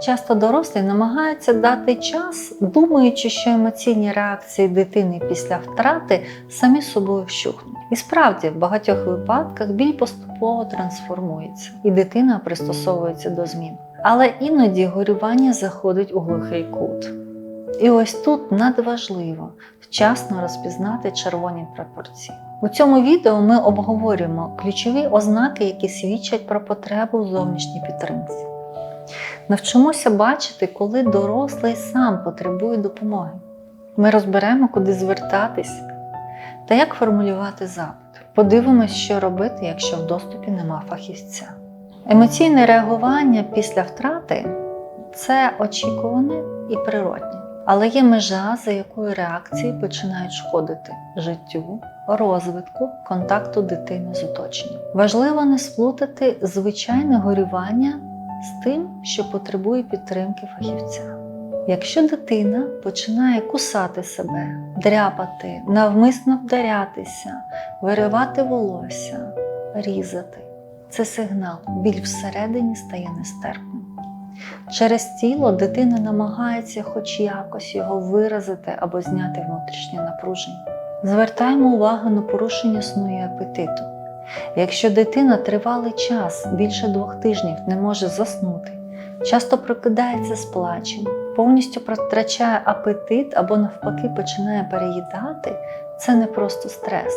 Часто дорослі намагаються дати час, думаючи, що емоційні реакції дитини після втрати самі собою вщухнуть. І справді, в багатьох випадках біль поступово трансформується, і дитина пристосовується до змін. Але іноді горювання заходить у глухий кут. І ось тут надважливо вчасно розпізнати червоні прапорці. У цьому відео ми обговорюємо ключові ознаки, які свідчать про потребу в зовнішній підтримці. Навчимося бачити, коли дорослий сам потребує допомоги. Ми розберемо, куди звертатись та як формулювати запит. Подивимось, що робити, якщо в доступі нема фахівця. Емоційне реагування після втрати це очікуване і природне. Але є межа, за якою реакції починають шкодити життю, розвитку, контакту дитини з оточенням. Важливо не сплутати звичайне горювання з тим, що потребує підтримки фахівця. Якщо дитина починає кусати себе, дряпати, навмисно вдарятися, виривати волосся, різати, це сигнал, біль всередині стає нестерпним. Через тіло дитина намагається хоч якось його виразити або зняти внутрішнє напруження. Звертаємо увагу на порушення сну і апетиту. Якщо дитина тривалий час, більше двох тижнів, не може заснути, часто прокидається з плачем, повністю втрачає апетит або навпаки починає переїдати, це не просто стрес,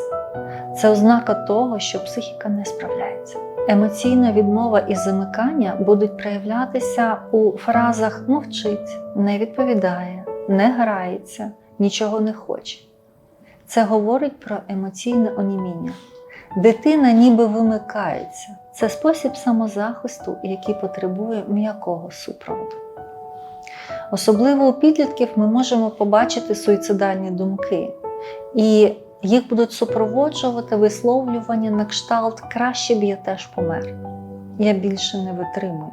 це ознака того, що психіка не справляється. Емоційна відмова і замикання будуть проявлятися у фразах мовчить, не відповідає, не грається, нічого не хоче. Це говорить про емоційне оніміння. Дитина ніби вимикається. Це спосіб самозахисту, який потребує м'якого супроводу. Особливо у підлітків ми можемо побачити суїцидальні думки, і їх будуть супроводжувати висловлювання на кшталт краще б я теж помер. Я більше не витримую.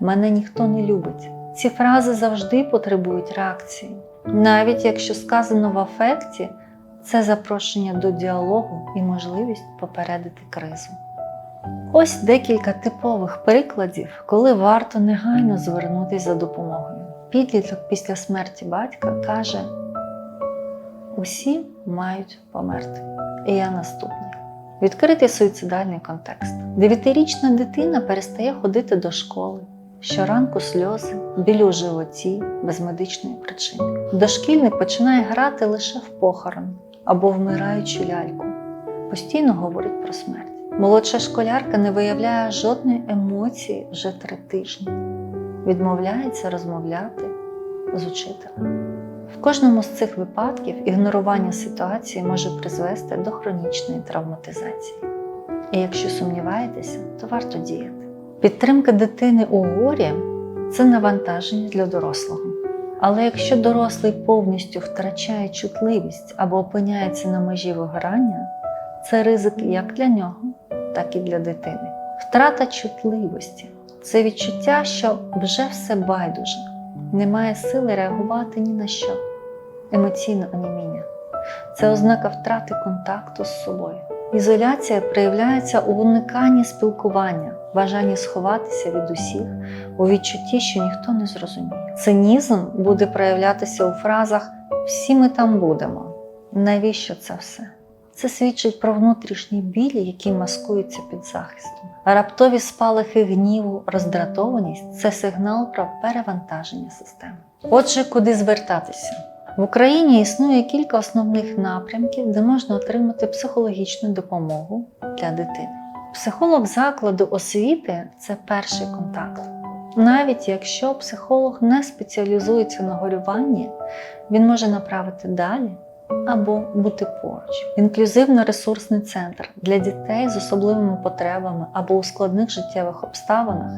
Мене ніхто не любить. Ці фрази завжди потребують реакції. Навіть якщо сказано в афекті, це запрошення до діалогу і можливість попередити кризу. Ось декілька типових прикладів, коли варто негайно звернутися за допомогою. Підліток після смерті батька каже: усі мають померти, і я наступний. Відкритий суїцидальний контекст. Дев'ятирічна дитина перестає ходити до школи. Щоранку сльози, біль у животі без медичної причини. Дошкільник починає грати лише в похорон або вмираючу ляльку. Постійно говорить про смерть. Молодша школярка не виявляє жодної емоції вже три тижні, відмовляється розмовляти з учителем. В кожному з цих випадків ігнорування ситуації може призвести до хронічної травматизації. І якщо сумніваєтеся, то варто діяти. Підтримка дитини у горі це навантаження для дорослого. Але якщо дорослий повністю втрачає чутливість або опиняється на межі вигорання, це ризик як для нього, так і для дитини. Втрата чутливості це відчуття, що вже все байдуже, немає сили реагувати ні на що. Емоційне оніміння це ознака втрати контакту з собою. Ізоляція проявляється у униканні спілкування, бажанні сховатися від усіх, у відчутті, що ніхто не зрозуміє. Цинізм буде проявлятися у фразах Всі ми там будемо. Навіщо це все? Це свідчить про внутрішній біль, який маскується під захистом. Раптові спалахи гніву, роздратованість це сигнал про перевантаження системи. Отже, куди звертатися? В Україні існує кілька основних напрямків, де можна отримати психологічну допомогу для дитини. Психолог закладу освіти це перший контакт. Навіть якщо психолог не спеціалізується на горюванні, він може направити далі або бути поруч. Інклюзивно-ресурсний центр для дітей з особливими потребами або у складних життєвих обставинах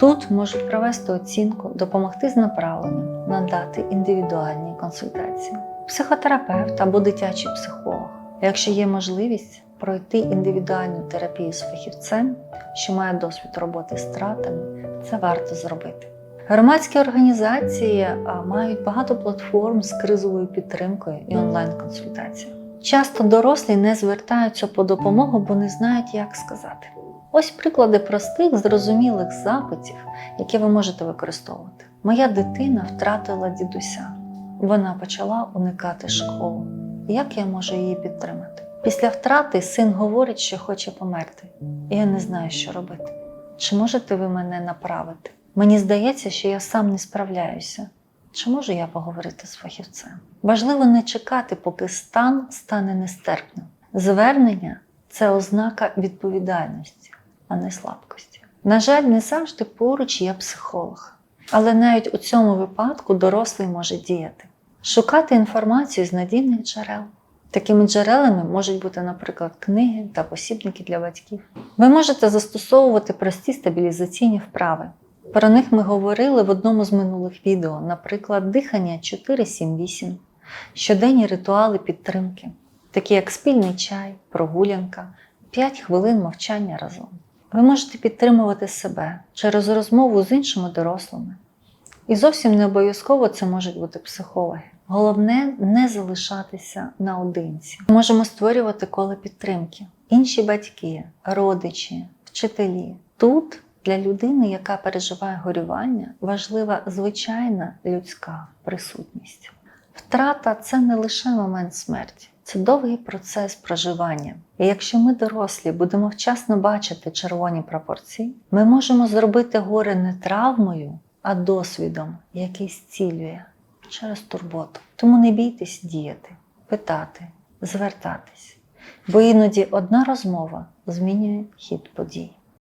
тут можуть провести оцінку, допомогти з направленням, надати індивідуальні консультації. Психотерапевт або дитячий психолог, якщо є можливість пройти індивідуальну терапію з фахівцем, що має досвід роботи з тратами, це варто зробити. Громадські організації мають багато платформ з кризовою підтримкою і онлайн-консультаціями. Часто дорослі не звертаються по допомогу, бо не знають, як сказати. Ось приклади простих, зрозумілих запитів, які ви можете використовувати. Моя дитина втратила дідуся. Вона почала уникати школи. Як я можу її підтримати? Після втрати син говорить, що хоче померти, і я не знаю, що робити. Чи можете ви мене направити? Мені здається, що я сам не справляюся. Чи можу я поговорити з фахівцем? Важливо не чекати, поки стан стане нестерпним. Звернення це ознака відповідальності, а не слабкості. На жаль, не завжди поруч є психолог, але навіть у цьому випадку дорослий може діяти. Шукати інформацію з надійних джерел. Такими джерелами можуть бути, наприклад, книги та посібники для батьків. Ви можете застосовувати прості стабілізаційні вправи. Про них ми говорили в одному з минулих відео, наприклад, дихання 4-7-8, щоденні ритуали підтримки, такі як спільний чай, прогулянка, 5 хвилин мовчання разом. Ви можете підтримувати себе через розмову з іншими дорослими. І зовсім не обов'язково це можуть бути психологи. Головне не залишатися наодинці. Ми можемо створювати коло підтримки. Інші батьки, родичі, вчителі. Тут для людини, яка переживає горювання, важлива звичайна людська присутність. Втрата це не лише момент смерті, це довгий процес проживання. І якщо ми дорослі будемо вчасно бачити червоні пропорції, ми можемо зробити горе не травмою, а досвідом, який зцілює через турботу. Тому не бійтесь діяти, питати, звертатись, бо іноді одна розмова змінює хід подій.